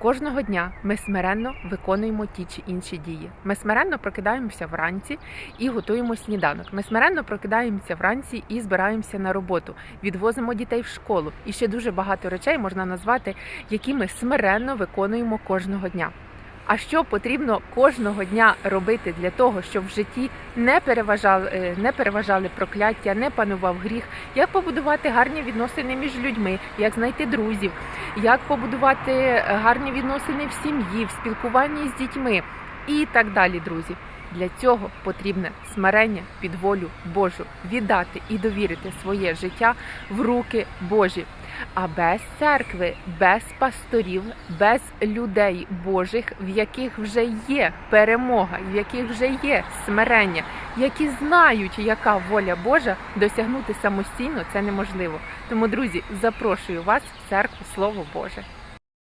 Кожного дня ми смиренно виконуємо ті чи інші дії. Ми смиренно прокидаємося вранці і готуємо сніданок. Ми смиренно прокидаємося вранці і збираємося на роботу, відвозимо дітей в школу. І ще дуже багато речей можна назвати, які ми смиренно виконуємо кожного дня. А що потрібно кожного дня робити для того, щоб в житті не переважали, е, не переважали прокляття, не панував гріх, як побудувати гарні відносини між людьми, як знайти друзів, як побудувати е, гарні відносини в сім'ї, в спілкуванні з дітьми? І так далі, друзі. Для цього потрібне смирення під волю Божу, віддати і довірити своє життя в руки Божі. А без церкви, без пасторів, без людей Божих, в яких вже є перемога, в яких вже є смирення, які знають, яка воля Божа, досягнути самостійно це неможливо. Тому, друзі, запрошую вас в церкву Слово Боже.